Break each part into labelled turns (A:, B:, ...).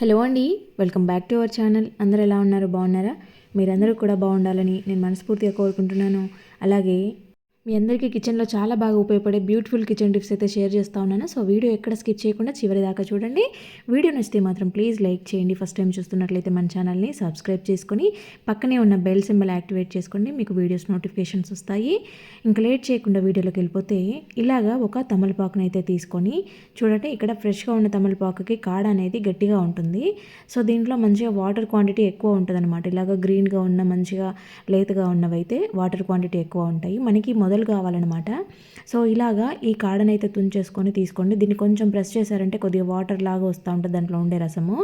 A: Hello అండి welcome back to our channel. అందరు ఎలా ఉన్నారు? బాగున్నారా? మీరందరూ కూడా బాగుండాలని నేను మనస్ఫూర్తిగా కోరుకుంటున్నాను. అలాగే మీ అందరికీ కిచెన్లో చాలా బాగా ఉపయోగపడే బ్యూటిఫుల్ కిచెన్ టిప్స్ అయితే షేర్ చేస్తూ ఉన్నాను. సో వీడియో ఎక్కడ స్కిప్ చేయకుండా చివరి దాకా చూడండి. వీడియో నచ్చితే మాత్రం ప్లీజ్ లైక్ చేయండి. ఫస్ట్ టైం చూస్తున్నట్లయితే మన ఛానల్ని సబ్స్క్రైబ్ చేసుకొని పక్కనే ఉన్న బెల్ సింబల్ యాక్టివేట్ చేసుకోండి. మీకు వీడియోస్ నోటిఫికేషన్స్ వస్తాయి. ఇంకా లేట్ చేయకుండా వీడియోలోకి వెళ్ళిపోతే ఇలాగా ఒక తమలపాకును అయితే తీసుకొని చూడండి ఇక్కడ ఫ్రెష్గా ఉన్న తమలపాకుకి కాడ అనేది గట్టిగా ఉంటుంది. సో దీంట్లో మంచిగా వాటర్ క్వాంటిటీ ఎక్కువ ఉంటుంది అనమాట ఇలాగ గ్రీన్గా ఉన్న మంచిగా లేతగా ఉన్నవైతే వాటర్ క్వాంటిటీ ఎక్కువ ఉంటాయి. మనకి మొదలు మొదలు కావాలన్నమాట. సో ఇలాగా ఈ కాడనైతే తుంచేసుకొని తీసుకోండి. దీన్ని కొంచెం ప్రెస్ చేశారంటే కొద్దిగా వాటర్ లాగా వస్తూ ఉంటుంది దాంట్లో ఉండే రసము.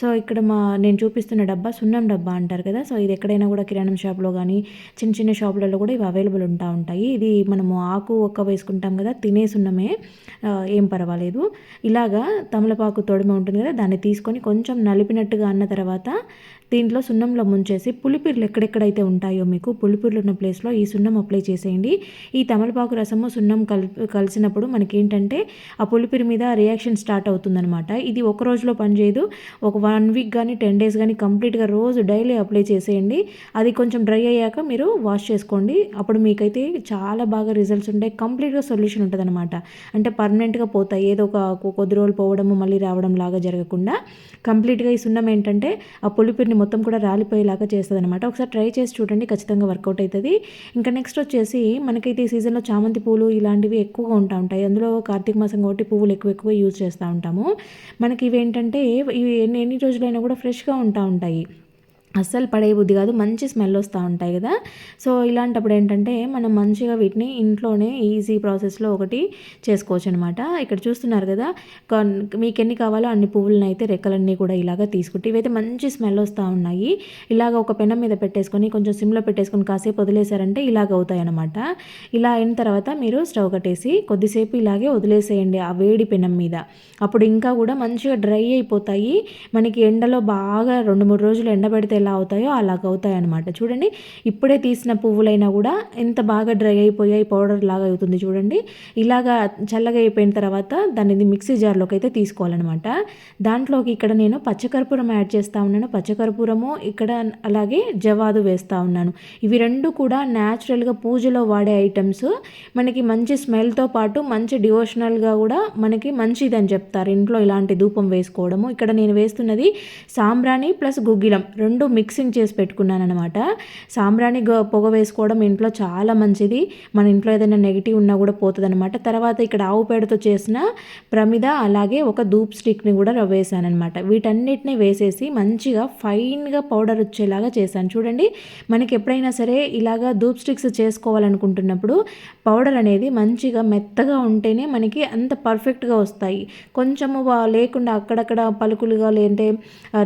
A: సో ఇక్కడ మా నేను చూపిస్తున్న డబ్బా సున్నం డబ్బా అంటారు కదా. సో ఇది ఎక్కడైనా కూడా కిరాణం షాప్లో కానీ చిన్న చిన్న షాపులలో కూడా ఇవి అవైలబుల్ ఉంటా ఉంటాయి. ఇది మనము ఆకు ఒక్క వేసుకుంటాం కదా తినే సున్నమే. ఏం పర్వాలేదు. ఇలాగా తమలపాకు తొడిమ ఉంటుంది కదా దాన్ని తీసుకొని కొంచెం నలిపినట్టుగా అన్న తర్వాత దీంట్లో సున్నంలో ముంచేసి పులిపిర్లు ఎక్కడెక్కడైతే ఉంటాయో మీకు పులిపిర్లు ఉన్న ప్లేస్లో ఈ సున్నం అప్లై చేసేయండి. ఈ తమలపాకు రసము సున్నం కల్ కలిసినప్పుడు మనకి ఏంటంటే ఆ పులిపిరి మీద రియాక్షన్ స్టార్ట్ అవుతుందనమాట ఇది ఒక రోజులో పనిచేయదు. ఒక వన్ వీక్ కానీ టెన్ డేస్ కానీ కంప్లీట్గా రోజు డైలీ అప్లై చేసేయండి. అది కొంచెం డ్రై అయ్యాక మీరు వాష్ చేసుకోండి. అప్పుడు మీకైతే చాలా బాగా రిజల్ట్స్ ఉంటాయి కంప్లీట్గా సొల్యూషన్ ఉంటుంది అనమాట అంటే పర్మనెంట్గా పోతాయి. ఏదో ఒక కొద్ది రోజులు పోవడము మళ్ళీ రావడం లాగా జరగకుండా కంప్లీట్గా ఈ సున్నం ఏంటంటే ఆ పులిపిరిని మొత్తం కూడా రాలిపోయేలాగా చేస్తుంది అనమాట ఒకసారి ట్రై చేసి చూడండి ఖచ్చితంగా వర్కౌట్ అవుతుంది ఇంకా నెక్స్ట్ వచ్చేసి మనకైతే ఈ సీజన్లో చామంతి పూలు ఇలాంటివి ఎక్కువగా ఉంటా ఉంటాయి. అందులో కార్తీక మాసం కాబట్టి పువ్వులు ఎక్కువ ఎక్కువ యూజ్ చేస్తూ ఉంటాము. మనకి ఇవి ఏంటంటే ఇవి ఎన్ని ఎన్ని రోజులైనా కూడా ఫ్రెష్గా ఉంటా ఉంటాయి. అస్సలు పడే బుద్ధి కాదు మంచి స్మెల్ వస్తూ ఉంటాయి కదా. సో ఇలాంటప్పుడు ఏంటంటే మనం మంచిగా వీటిని ఇంట్లోనే ఈజీ ప్రాసెస్లో ఒకటి చేసుకోవచ్చు అనమాట ఇక్కడ చూస్తున్నారు కదా మీకు ఎన్ని కావాలో అన్ని పువ్వులను అయితే రెక్కలన్నీ కూడా ఇలాగ తీసుకుంటే ఇవైతే మంచి స్మెల్ వస్తూ ఉన్నాయి. ఇలాగ ఒక పెనం మీద పెట్టేసుకొని కొంచెం సిమ్లో పెట్టేసుకొని కాసేపు వదిలేశారంటే ఇలాగ అవుతాయి అనమాట ఇలా అయిన తర్వాత మీరు స్టవ్ కట్టేసి కొద్దిసేపు ఇలాగే వదిలేసేయండి ఆ వేడి పెనం మీద. అప్పుడు ఇంకా కూడా మంచిగా డ్రై అయిపోతాయి. మనకి ఎండలో బాగా రెండు మూడు రోజులు ఎండబెడితే ఎలా అవుతాయో అలాగ అవుతాయి అనమాట చూడండి ఇప్పుడే తీసిన పువ్వులైనా కూడా ఎంత బాగా డ్రై అయిపోయాయి పౌడర్ లాగా అవుతుంది చూడండి. ఇలాగా చల్లగా అయిపోయిన తర్వాత దాన్ని మిక్సీ జార్లోకి అయితే తీసుకోవాలన్నమాట. దాంట్లోకి ఇక్కడ నేను పచ్చకర్పూరం యాడ్ చేస్తూ ఉన్నాను. పచ్చకర్పూరము ఇక్కడ అలాగే జవాదు వేస్తూ ఉన్నాను. ఇవి రెండు కూడా న్యాచురల్గా పూజలో వాడే ఐటమ్స్. మనకి మంచి స్మెల్తో పాటు మంచి డివోషనల్గా కూడా మనకి మంచిది అని చెప్తారు. ఇంట్లో ఇలాంటి ధూపం వేసుకోవడము. ఇక్కడ నేను వేస్తున్నది సాంబ్రాణి ప్లస్ గుగ్గిలం. రెండు మిక్సింగ్ చేసి పెట్టుకున్నాను అనమాట సాంబ్రాణి పొగ వేసుకోవడం ఇంట్లో చాలా మంచిది. మన ఇంట్లో ఏదైనా నెగిటివ్ ఉన్నా కూడా పోతుంది అనమాట తర్వాత ఇక్కడ ఆవు పేడతో చేసిన ప్రమిద అలాగే ఒక ధూప్ స్టిక్ని కూడా వేసాను అనమాట వీటన్నిటిని వేసేసి మంచిగా ఫైన్గా పౌడర్ వచ్చేలాగా చేశాను. చూడండి మనకి ఎప్పుడైనా సరే ఇలాగా ధూప్ స్టిక్స్ చేసుకోవాలనుకుంటున్నప్పుడు పౌడర్ అనేది మంచిగా మెత్తగా ఉంటేనే మనకి అంత పర్ఫెక్ట్గా వస్తాయి. కొంచెము లేకుండా అక్కడక్కడ పలుకులుగా లేదంటే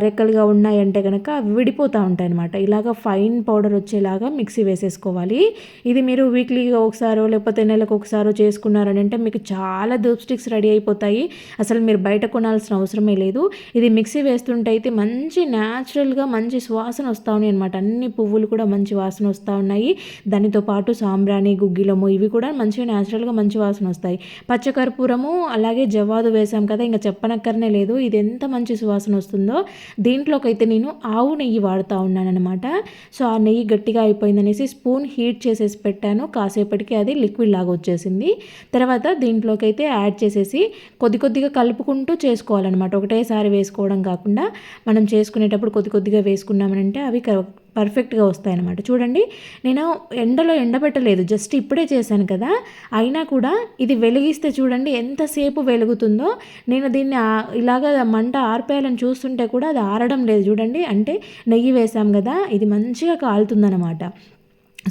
A: రెక్కలుగా ఉన్నాయంటే కనుక విడి విడిపోతూ ఉంటాయి అనమాట ఇలాగ ఫైన్ పౌడర్ వచ్చేలాగా మిక్సీ వేసేసుకోవాలి. ఇది మీరు వీక్లీగా ఒకసారో లేకపోతే నెలకు ఒకసారో చేసుకున్నారని అంటే మీకు చాలా ధూప్ స్టిక్స్ రెడీ అయిపోతాయి. అసలు మీరు బయట కొనాల్సిన అవసరమే లేదు. ఇది మిక్సీ వేస్తుంటే అయితే మంచి న్యాచురల్గా మంచి సువాసన వస్తూ ఉన్నాయి అనమాట అన్ని పువ్వులు కూడా మంచి వాసన వస్తూ ఉన్నాయి. దానితో పాటు సాంబ్రాణి గుగ్గిలము ఇవి కూడా మంచిగా న్యాచురల్గా మంచి వాసన వస్తాయి. పచ్చకర్పూరము అలాగే జవాదు వేసాం కదా ఇంకా చెప్పనక్కరనే లేదు. ఇది ఎంత మంచి సువాసన వస్తుందో. దీంట్లోకైతే నేను ఆవు నెయ్యి వాడుతూ ఉన్నానమాట సో ఆ నెయ్యి గట్టిగా అయిపోయిందనేసి స్పూన్ హీట్ చేసేసి పెట్టాను. కాసేపటికి అది లిక్విడ్ లాగా వచ్చేసింది. తర్వాత దీంట్లోకి అయితే యాడ్ చేసేసి కొద్ది కొద్దిగా కలుపుకుంటూ చేసుకోవాలన్నమాట. ఒకటేసారి వేసుకోవడం కాకుండా మనం చేసుకునేటప్పుడు కొద్ది కొద్దిగా వేసుకున్నామనంటే అవి పర్ఫెక్ట్గా వస్తాయన్నమాట. చూడండి నేను ఎండలో ఎండబెట్టలేదు జస్ట్ ఇప్పుడే చేశాను కదా. అయినా కూడా ఇది వెలిగిస్తే చూడండి ఎంతసేపు వెలుగుతుందో. నేను దీన్ని ఇలాగ మంట ఆర్పేయాలని చూస్తుంటే కూడా అది ఆరడం లేదు. చూడండి అంటే నెయ్యి వేసాం కదా ఇది మంచిగా కాలుతుందనమాట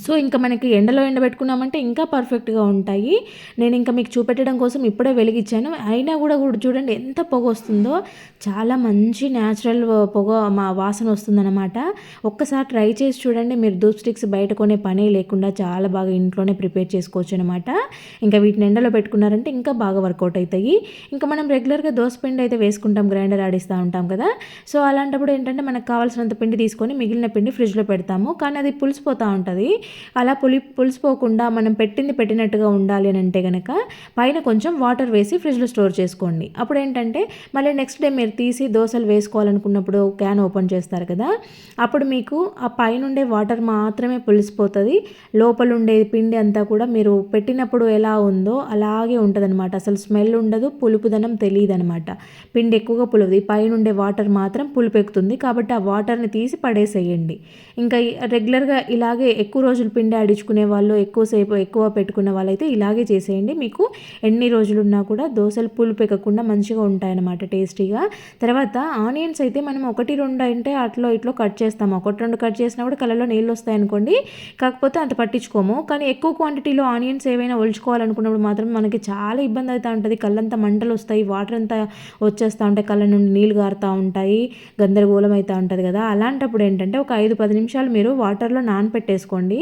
A: సో ఇంకా మనకి ఎండలో ఎండబెట్టుకున్నామంటే ఇంకా పర్ఫెక్ట్గా ఉంటాయి. నేను ఇంకా మీకు చూపెట్టడం కోసం ఇప్పుడే వెలిగించాను. అయినా కూడా కూడా చూడండి ఎంత పొగ వస్తుందో. చాలా మంచి న్యాచురల్ పొగ మా వాసన వస్తుందన్నమాట. ఒక్కసారి ట్రై చేసి చూడండి. మీరు ధూప్ స్టిక్స్ బయట కొనే పనే లేకుండా చాలా బాగా ఇంట్లోనే ప్రిపేర్ చేసుకోవచ్చు అనమాట ఇంకా వీటిని ఎండలో పెట్టుకున్నారంటే ఇంకా బాగా వర్కౌట్ అవుతాయి. ఇంకా మనం రెగ్యులర్గా దోశ పిండి అయితే వేసుకుంటాం గ్రైండర్ ఆడిస్తూ ఉంటాం కదా. సో అలాంటప్పుడు ఏంటంటే మనకు కావాల్సినంత పిండి తీసుకొని మిగిలిన పిండి ఫ్రిడ్జ్లో పెడతాము. కానీ అది పులిసిపోతూ ఉంటుంది. అలా పులి పులిసిపోకుండా మనం పెట్టింది పెట్టినట్టుగా ఉండాలి అని అంటే కనుక పైన కొంచెం వాటర్ వేసి ఫ్రిడ్జ్లో స్టోర్ చేసుకోండి. అప్పుడు ఏంటంటే మళ్ళీ నెక్స్ట్ డే మీరు తీసి దోశలు వేసుకోవాలనుకున్నప్పుడు క్యాన్ ఓపెన్ చేస్తారు కదా అప్పుడు మీకు ఆ పైనుండే వాటర్ మాత్రమే పులిసిపోతుంది. లోపల ఉండే పిండి అంతా కూడా మీరు పెట్టినప్పుడు ఎలా ఉందో అలాగే ఉంటుందన్నమాట. అసలు స్మెల్ ఉండదు పులుపుదనం తెలియదు అనమాట పిండి ఎక్కువగా పులుపుది పైనుండే వాటర్ మాత్రం పులుపెక్కుతుంది కాబట్టి ఆ వాటర్ని తీసి పడేసేయండి. ఇంకా రెగ్యులర్గా ఇలాగే ఎక్కువ రోజులు పిండి ఆడించుకునే వాళ్ళు ఎక్కువసేపు ఎక్కువ పెట్టుకున్న వాళ్ళైతే ఇలాగే చేసేయండి. మీకు ఎన్ని రోజులున్నా కూడా దోశలు పులుపెక్కకుండా మంచిగా ఉంటాయన్నమాట టేస్టీగా. తర్వాత ఆనియన్స్ అయితే మనం ఒకటి రెండు అంటే అట్లో ఇట్లో కట్ చేస్తాము. ఒకటి రెండు కట్ చేసినా కూడా కళ్ళలో నీళ్ళు వస్తాయి అనుకోండి. కాకపోతే అంత పట్టించుకోము. కానీ ఎక్కువ క్వాంటిటీలో ఆనియన్స్ ఏవైనా ఒలుచుకోవాలనుకున్నప్పుడు మాత్రం మనకి చాలా ఇబ్బంది అవుతూ ఉంటుంది. కళ్ళంతా మంటలు వస్తాయి వాటర్ అంతా వచ్చేస్తూ ఉంటాయి కళ్ళ నుండి నీళ్ళు గారుతూ ఉంటాయి గందరగోళం అవుతూ ఉంటుంది కదా. అలాంటప్పుడు ఏంటంటే ఒక ఐదు పది నిమిషాలు మీరు వాటర్లో నానపెట్టేసుకోండి.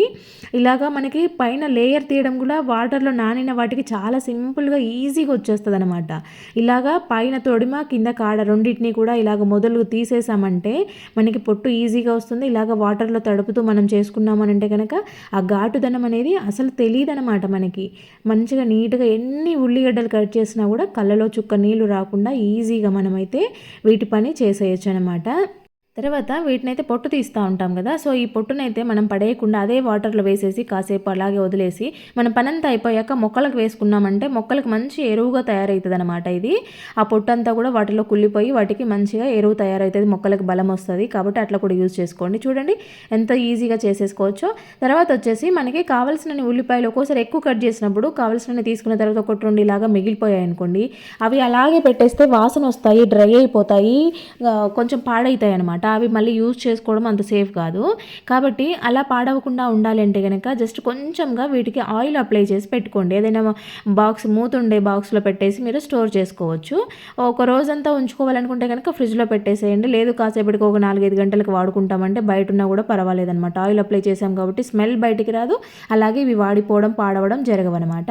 A: ఇలాగా మనకి పైన లేయర్ తీయడం కూడా వాటర్లో నానిన వాటికి చాలా సింపుల్గా ఈజీగా వచ్చేస్తుంది అనమాట ఇలాగా పైన తొడిమ కింద కాడ రెండింటిని కూడా ఇలాగ మొదలు తీసేసామంటే మనకి పొట్టు ఈజీగా వస్తుంది. ఇలాగ వాటర్లో తడుపుతూ మనం చేసుకున్నామనంటే కనుక ఆ ఘాటుదనం అనేది అసలు తెలియదు అనమాట మనకి. మంచిగా నీట్గా ఎన్ని ఉల్లిగడ్డలు కట్ చేసినా కూడా కళ్ళలో చుక్క నీళ్ళు రాకుండా ఈజీగా మనమైతే వీటి పని చేసేయచ్చు అనమాట తర్వాత వీటినైతే పొట్టు తీస్తూ ఉంటాం కదా. సో ఈ పొట్టునైతే మనం పడేయకుండా అదే వాటర్లో వేసేసి కాసేపు అలాగే వదిలేసి మనం పనంతా అయిపోయాక మొక్కలకు వేసుకున్నామంటే మొక్కలకు మంచి ఎరువుగా తయారవుతుంది అనమాట ఇది. ఆ పొట్టు అంతా కూడా వాటిలో కుళ్ళిపోయి వాటికి మంచిగా ఎరువు తయారవుతుంది మొక్కలకు బలం వస్తుంది కాబట్టి అట్లా కూడా యూజ్ చేసుకోండి. చూడండి ఎంత ఈజీగా చేసేసుకోవచ్చో. తర్వాత వచ్చేసి మనకి కావాల్సిన ఉల్లిపాయలు ఒక్కోసారి ఎక్కువ కట్ చేసినప్పుడు కావాల్సిన తీసుకున్న తర్వాత ఒకటి రెండు ఇలాగా మిగిలిపోయాయి అనుకోండి. అవి అలాగే పెట్టేస్తే వాసన వస్తాయి డ్రై అయిపోతాయి కొంచెం పాడవుతాయి అనమాట అనమాట అవి మళ్ళీ యూజ్ చేసుకోవడం అంత సేఫ్ కాదు. కాబట్టి అలా పాడవకుండా ఉండాలి అంటే కనుక జస్ట్ కొంచెంగా వీటికి ఆయిల్ అప్లై చేసి పెట్టుకోండి. ఏదైనా బాక్స్ మూత ఉండే బాక్స్లో పెట్టేసి మీరు స్టోర్ చేసుకోవచ్చు. ఒక రోజంతా ఉంచుకోవాలనుకుంటే కనుక ఫ్రిడ్జ్లో పెట్టేసేయండి. లేదు కాసేపటికి ఒక నాలుగైదు గంటలకు వాడుకుంటామంటే బయట ఉన్నా కూడా పర్వాలేదనమాట ఆయిల్ అప్లై చేసాం కాబట్టి స్మెల్ బయటికి రాదు. అలాగే ఇవి వాడిపోవడం పాడవడం జరగవన్నమాట.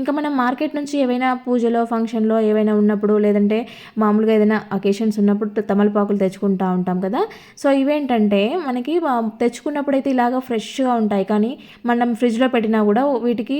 A: ఇంకా మనం మార్కెట్ నుంచి ఏవైనా పూజలో ఫంక్షన్లో ఏవైనా ఉన్నప్పుడు లేదంటే మామూలుగా ఏదైనా అకేషన్స్ ఉన్నప్పుడు తమలపాకులు తెచ్చుకుంటా ఉంటాం కదా. కదా? సో ఇవేంటంటే మనకి తెచ్చుకున్నప్పుడు అయితే ఇలాగ ఫ్రెష్గా ఉంటాయి. కానీ మనం ఫ్రిడ్జ్లో పెట్టినా కూడా వీటికి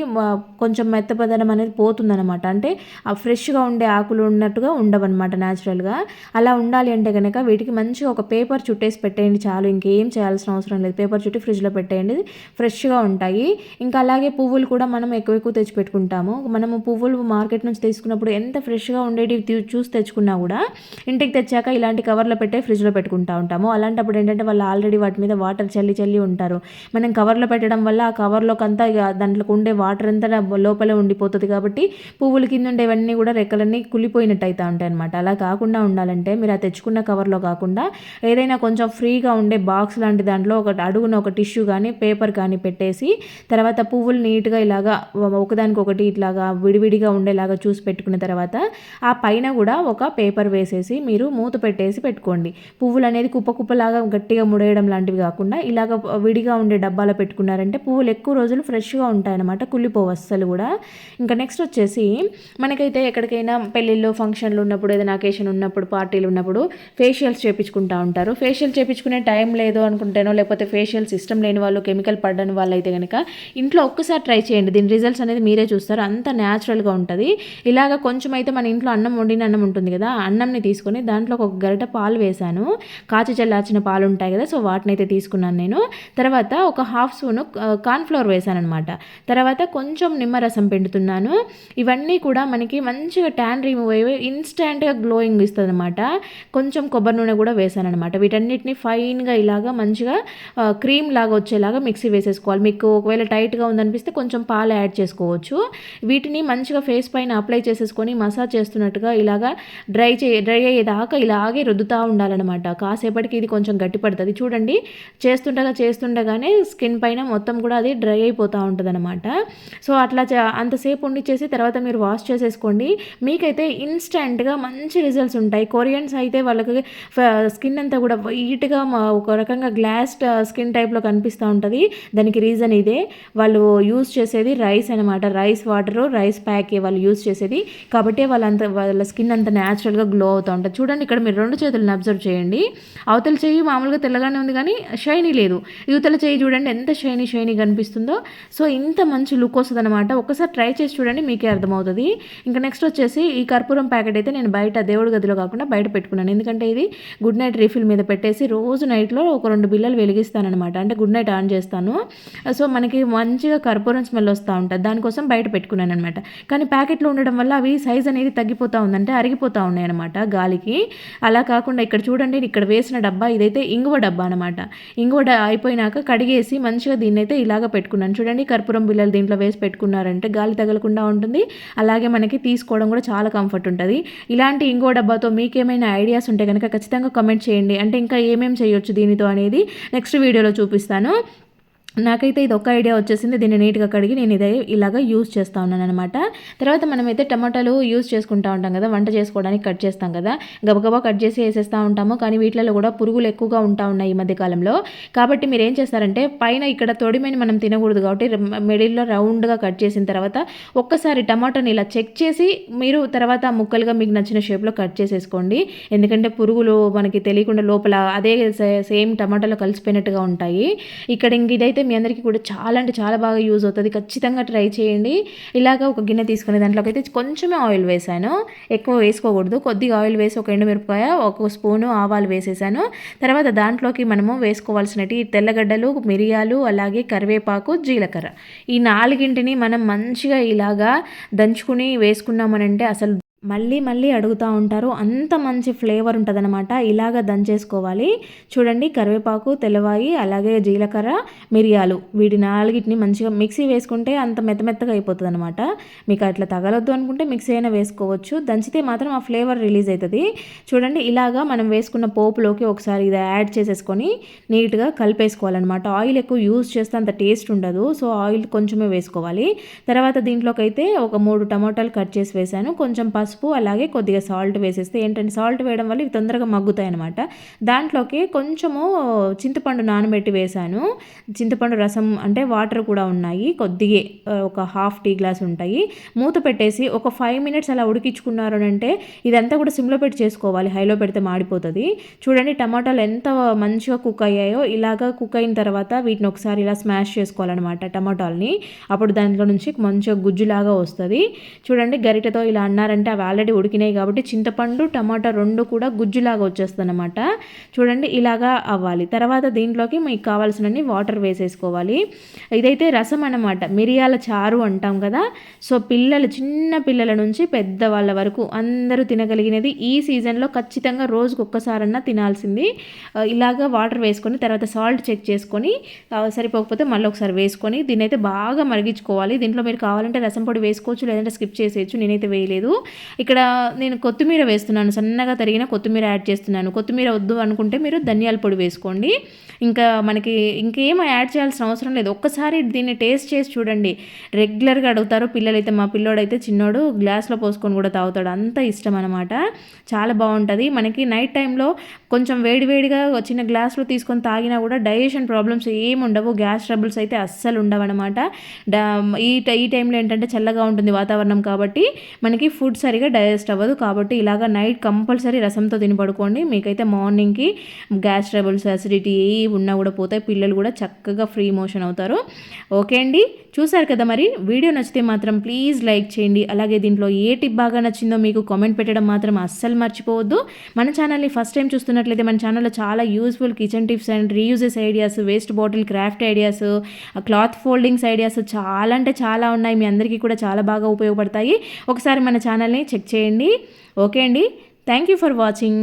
A: కొంచెం మెత్తపదనం అనేది పోతుందన్నమాట. అంటే ఆ ఫ్రెష్గా ఉండే ఆకులు ఉన్నట్టుగా ఉండవన్నమాట న్యాచురల్గా. అలా ఉండాలి అంటే కనుక వీటికి మంచిగా ఒక పేపర్ చుట్టేసి పెట్టేయండి చాలు. ఇంకేం చేయాల్సిన అవసరం లేదు. పేపర్ చుట్టి ఫ్రిడ్జ్లో పెట్టేయండి. ఫ్రెష్గా ఉంటాయి. ఇంకా అలాగే పువ్వులు కూడా మనం ఎక్కువ ఎక్కువ తెచ్చి పెట్టుకుంటాము. మనము పువ్వులు మార్కెట్ నుంచి తీసుకున్నప్పుడు ఎంత ఫ్రెష్గా ఉండేటివి చూసి తెచ్చుకున్నా కూడా ఇంటికి తెచ్చాక ఇలాంటి కవర్లో పెట్టే ఫ్రిడ్జ్లో పెట్టుకుంటాం ఉంటాము. అలాంటప్పుడు ఏంటంటే వాళ్ళు ఆల్రెడీ వాటి మీద వాటర్ చల్లి చల్లి ఉంటారు. మనం కవర్లో పెట్టడం వల్ల ఆ కవర్లోకి అంతా ఇక దాంట్లోకి ఉండే వాటర్ అంతా లోపలే ఉండిపోతుంది కాబట్టి పువ్వుల కింద ఉండేవన్నీ కూడా రెక్కలన్నీ కులిపోయినట్టు అవుతా ఉంటాయి అనమాట అలా కాకుండా ఉండాలంటే మీరు ఆ తెచ్చుకున్న కవర్లో కాకుండా ఏదైనా కొంచెం ఫ్రీగా ఉండే బాక్స్ లాంటి దాంట్లో ఒక అడుగున ఒక టిష్యూ కానీ పేపర్ కానీ పెట్టేసి తర్వాత పువ్వులు నీట్గా ఇలాగా ఒకదానికి ఒకటి ఇట్లాగా విడివిడిగా ఉండేలాగా చూసి పెట్టుకున్న తర్వాత ఆ పైన కూడా ఒక పేపర్ వేసేసి మీరు మూత పెట్టేసి పెట్టుకోండి. పువ్వులు అనేది కుప్పకుప్పలాగా గట్టిగా ముడేయడం లాంటివి కాకుండా ఇలాగ విడిగా ఉండే డబ్బాలో పెట్టుకున్నారంటే పువ్వులు ఎక్కువ రోజులు ఫ్రెష్గా ఉంటాయన్నమాట కుళ్ళిపోవు అస్సలు కూడా. ఇంకా నెక్స్ట్ వచ్చేసి మనకైతే ఎక్కడికైనా పెళ్ళిళ్ళు ఫంక్షన్లు ఉన్నప్పుడు ఏదైనా అకేషన్ ఉన్నప్పుడు పార్టీలు ఉన్నప్పుడు ఫేషియల్స్ చేపించుకుంటూ ఉంటారు. ఫేషియల్ చేపించుకునే టైం లేదు అనుకుంటేనో లేకపోతే ఫేషియల్ సిస్టమ్ లేని వాళ్ళు కెమికల్ పడ్డని వాళ్ళు అయితే కనుక ఇంట్లో ఒక్కసారి ట్రై చేయండి. దీని రిజల్ట్స్ అనేది మీరే చూస్తారు. అంత న్యాచురల్గా ఉంటుంది. ఇలాగ కొంచెం అయితే మన ఇంట్లో అన్నం వండిన అన్నం ఉంటుంది కదా అన్నంని తీసుకొని దాంట్లో ఒక గరిట పాలు వేశాను. కాచి చల్లార్చిన పాలు ఉంటాయి కదా సో వాటిని అయితే తీసుకున్నాను నేను. తర్వాత ఒక హాఫ్ స్పూను కార్న్ఫ్లోర్ వేసాను అనమాట తర్వాత కొంచెం నిమ్మరసం పిండుతున్నాను. ఇవన్నీ కూడా మనకి మంచిగా ట్యాన్ రిమూవ్ అయ్యి ఇన్స్టెంట్గా గ్లోయింగ్ ఇస్తుంది అనమాట కొంచెం కొబ్బరి నూనె కూడా వేసాను అనమాట వీటన్నిటిని ఫైన్గా ఇలాగా మంచిగా క్రీమ్ లాగా వచ్చేలాగా మిక్సీ వేసేసుకోవాలి. మీకు ఒకవేళ టైట్గా ఉందనిపిస్తే కొంచెం పాలు యాడ్ చేసుకోవచ్చు. వీటిని మంచిగా ఫేస్ పైన అప్లై చేసేసుకొని మసాజ్ చేస్తున్నట్టుగా ఇలాగా డ్రై చే డ్రై అయ్యేదాకా ఇలాగే రుద్దుతూ ఉండాలన్నమాట. కాసేపు కాసేపటికి ఇది కొంచెం గట్టి పడుతుంది చూడండి చేస్తుండగా చేస్తుండగానే స్కిన్ పైన మొత్తం కూడా అది డ్రై అయిపోతూ ఉంటుంది అనమాట సో అట్లా అంతసేపు ఉండిచ్చేసి తర్వాత మీరు వాష్ చేసేసుకోండి. మీకైతే ఇన్స్టెంట్గా మంచి రిజల్ట్స్ ఉంటాయి. కొరియన్స్ అయితే వాళ్ళకి స్కిన్ అంతా కూడా వైట్గా ఒక రకంగా గ్లాస్ స్కిన్ టైప్లో కనిపిస్తూ ఉంటుంది. దానికి రీజన్ ఇదే. వాళ్ళు యూజ్ చేసేది రైస్ అనమాట రైస్ వాటర్ రైస్ ప్యాకే వాళ్ళు యూజ్ చేసేది. కాబట్టి వాళ్ళంత వాళ్ళ స్కిన్ అంత న్యాచురల్గా గ్లో అవుతూ ఉంటుంది. చూడండి ఇక్కడ మీరు రెండు చేతులను అబ్జర్వ్ చేయండి. అవతల చెయ్యి మామూలుగా తెల్లగానే ఉంది కానీ షైనీ లేదు. యువతల చెయ్యి చూడండి ఎంత షైనీ షైనీ కనిపిస్తుందో. సో ఇంత మంచి లుక్ వస్తుంది అనమాట ఒకసారి ట్రై చేసి చూడండి మీకే అర్థమవుతుంది. ఇంకా నెక్స్ట్ వచ్చేసి ఈ కర్పూరం ప్యాకెట్ అయితే నేను బయట దేవుడి గదిలో కాకుండా బయట పెట్టుకున్నాను. ఎందుకంటే ఇది గుడ్ నైట్ రీఫిల్ మీద పెట్టేసి రోజు నైట్లో ఒక రెండు బిల్లలు వెలిగిస్తానమాట అంటే గుడ్ నైట్ ఆన్ చేస్తాను. సో మనకి మంచిగా కర్పూరం స్మెల్ వస్తూ ఉంటుంది. దానికోసం బయట పెట్టుకున్నాను అనమాట కానీ ప్యాకెట్లో ఉండడం వల్ల అవి సైజ్ అనేది తగ్గిపోతూ ఉందంటే అరిగిపోతూ ఉన్నాయి అనమాట గాలికి. అలా కాకుండా ఇక్కడ చూడండి ఇక్కడ వేసిన డబ్బా ఇదైతే ఇంగువ డబ్బా అనమాట ఇంగువ అయిపోయినాక కడిగేసి మంచిగా దీన్ని అయితే ఇలాగ పెట్టుకున్నాను. చూడండి కర్పూరం బిల్లలు దీంట్లో వేసి పెట్టుకున్నారంటే గాలి తగలకుండా ఉంటుంది. అలాగే మనకి తీసుకోవడం కూడా చాలా కంఫర్ట్ ఉంటుంది. ఇలాంటి ఇంగువ డబ్బాతో మీకేమైనా ఐడియాస్ ఉంటే కనుక ఖచ్చితంగా కమెంట్ చేయండి. అంటే ఇంకా ఏమేమి చేయొచ్చు దీనితో అనేది నెక్స్ట్ వీడియోలో చూపిస్తాను. నాకైతే ఇది ఒక ఐడియా వచ్చేసింది. దీన్ని నీట్గా కడిగి నేను ఇదే ఇలాగ యూస్ చేస్తూ ఉన్నాను అనమాట తర్వాత మనమైతే టమాటాలు యూస్ చేసుకుంటూ ఉంటాం కదా వంట చేసుకోవడానికి కట్ చేస్తాం కదా. గబగబా కట్ చేసి వేసేస్తూ ఉంటాము. కానీ వీటిలో కూడా పురుగులు ఎక్కువగా ఉంటా ఉన్నాయి ఈ మధ్యకాలంలో కాబట్టి మీరు ఏం చేస్తారంటే పైన ఇక్కడ తొడిమని మనం తినకూడదు కాబట్టి మిడిల్లో రౌండ్గా కట్ చేసిన తర్వాత ఒక్కసారి టమాటాని ఇలా చెక్ చేసి మీరు తర్వాత ముక్కలుగా మీకు నచ్చిన షేప్లో కట్ చేసేసుకోండి. ఎందుకంటే పురుగులు మనకి తెలియకుండా లోపల అదే సేమ్ టమాటాలో కలిసిపోయినట్టుగా ఉంటాయి. ఇక్కడ ఇంక ఇదైతే మీ అందరికీ కూడా చాలా అంటే చాలా బాగా యూజ్ అవుతుంది. ఖచ్చితంగా ట్రై చేయండి. ఇలాగ ఒక గిన్నె తీసుకునే దాంట్లోకి అయితే కొంచెమే ఆయిల్ వేసాను. ఎక్కువ వేసుకోకూడదు. కొద్దిగా ఆయిల్ వేసి ఒక ఎండుమిరపకాయ ఒక స్పూను ఆవాలు వేసేసాను. తర్వాత దాంట్లోకి మనము వేసుకోవాల్సినవి తెల్లగడ్డలు మిరియాలు అలాగే కరివేపాకు జీలకర్ర. ఈ నాలుగింటిని మనం మంచిగా ఇలాగా దంచుకుని వేసుకున్నామనంటే అసలు మళ్ళీ మళ్ళీ అడుగుతూ ఉంటారు. అంత మంచి ఫ్లేవర్ ఉంటుందన్నమాట. ఇలాగ దంచేసుకోవాలి చూడండి కరివేపాకు తెల్లవాయి అలాగే జీలకర్ర మిరియాలు. వీటి నాలుగిటిని మంచిగా మిక్సీ వేసుకుంటే అంత మెత్త మెత్తగా అయిపోతుంది అనమాట మీకు అట్లా తగలొద్దు అనుకుంటే మిక్సీ అయినా వేసుకోవచ్చు. దంచితే మాత్రం ఆ ఫ్లేవర్ రిలీజ్ అవుతుంది చూడండి ఇలాగా మనం వేసుకున్న పోపులోకి ఒకసారి ఇది యాడ్ చేసేసుకొని నీట్గా కలిపేసుకోవాలన్నమాట. ఆయిల్ ఎక్కువ యూజ్ చేస్తే అంత టేస్ట్ ఉండదు. సో ఆయిల్ కొంచెమే వేసుకోవాలి. తర్వాత దీంట్లోకి అయితే ఒక మూడు టమాటాలు కట్ చేసి వేసాను కొంచెం పసుపు పసుపు అలాగే కొద్దిగా సాల్ట్ వేసేస్తే ఏంటంటే సాల్ట్ వేయడం వల్ల ఇవి తొందరగా మగ్గుతాయి అనమాట దాంట్లోకి కొంచెము చింతపండు నానబెట్టి వేశాను. చింతపండు రసం అంటే వాటర్ కూడా ఉన్నాయి. కొద్దిగా ఒక హాఫ్ టీ గ్లాస్ ఉంటాయి. మూత పెట్టేసి ఒక ఫైవ్ మినిట్స్ అలా ఉడికించుకున్నారు అంటే ఇదంతా కూడా సిమ్లో పెట్టి చేసుకోవాలి. హైలో పెడితే మాడిపోతుంది. చూడండి టమాటాలు ఎంత మంచిగా కుక్ అయ్యాయో. ఇలాగా కుక్ అయిన తర్వాత వీటిని ఒకసారి ఇలా స్మాష్ చేసుకోవాలన్నమాట టమాటాలని. అప్పుడు దాంట్లో నుంచి మంచిగా గుజ్జులాగా వస్తుంది. చూడండి గరిటతో ఇలా అన్నారంటే అవి ఆల్రెడీ ఉడికినాయి కాబట్టి చింతపండు టమాటా రెండు కూడా గుజ్జులాగా వచ్చేస్తుంది అనమాట చూడండి ఇలాగా అవ్వాలి. తర్వాత దీంట్లోకి మీకు కావాల్సినన్ని వాటర్ వేసేసుకోవాలి. ఇదైతే రసం అనమాట మిరియాల చారు అంటాం కదా. సో పిల్లలు చిన్న పిల్లల నుంచి పెద్ద వాళ్ళ వరకు అందరూ తినగలిగినది ఈ సీజన్లో ఖచ్చితంగా రోజుకు ఒక్కసారన్నా తినాల్సింది. ఇలాగా వాటర్ వేసుకొని తర్వాత సాల్ట్ చెక్ చేసుకొని సరిపోకపోతే మళ్ళీ ఒకసారి వేసుకొని దీన్ని అయితే బాగా మరిగించుకోవాలి. దీంట్లో మీరు కావాలంటే రసం పొడి వేసుకోవచ్చు లేదంటే స్కిప్ చేసేయచ్చు. నేనైతే వేయలేదు. ఇక్కడ నేను కొత్తిమీర వేస్తున్నాను సన్నగా తరిగిన కొత్తిమీర యాడ్ చేస్తున్నాను. కొత్తిమీర వద్దు అనుకుంటే మీరు ధనియాల పొడి వేసుకోండి. ఇంకా మనకి ఇంకేం యాడ్ చేయాల్సిన అవసరం లేదు. ఒక్కసారి దీన్ని టేస్ట్ చేసి చూడండి. రెగ్యులర్గా అడుగుతారు పిల్లలైతే మా పిల్లోడైతే చిన్నోడు గ్లాస్లో పోసుకొని కూడా తాగుతాడు. అంత ఇష్టం అనమాట చాలా బాగుంటుంది. మనకి నైట్ టైంలో కొంచెం వేడివేడిగా చిన్న గ్లాస్లో తీసుకొని తాగినా కూడా డైజెషన్ ప్రాబ్లమ్స్ ఏమి ఉండవు. గ్యాస్ ట్రబుల్స్ అయితే అస్సలు ఉండవు అనమాట ఈ ఈ టైంలో ఏంటంటే చల్లగా ఉంటుంది వాతావరణం కాబట్టి మనకి ఫుడ్ సరి సరిగా డైజెస్ట్ అవ్వదు కాబట్టి ఇలాగ నైట్ కంపల్సరీ రసంతో తిని పడుకోండి. మీకైతే మార్నింగ్కి గ్యాస్ ట్రబుల్స్ అసిడిటీ ఏ ఉన్నా కూడా పోతాయి. పిల్లలు కూడా చక్కగా ఫ్రీ మోషన్ అవుతారు. ఓకే అండి? చూసారు కదా మరి? వీడియో నచ్చితే మాత్రం ప్లీజ్ లైక్ చేయండి. అలాగే దీంట్లో ఏ టిప్ బాగా నచ్చిందో మీకు కామెంట్ పెట్టడం మాత్రం అస్సలు మర్చిపోవద్దు. మన ఛానల్ని ఫస్ట్ టైం చూస్తున్నట్లయితే మన ఛానల్లో చాలా useful kitchen tips and reuses ideas waste bottle craft ideas cloth foldings ideas చాలా అంటే చాలా ఉన్నాయి. మీ అందరికీ కూడా చాలా బాగా ఉపయోగపడతాయి. ఒకసారి మన ఛానల్ని చెక్ చేయండి. ఓకే అండి. Thank you for watching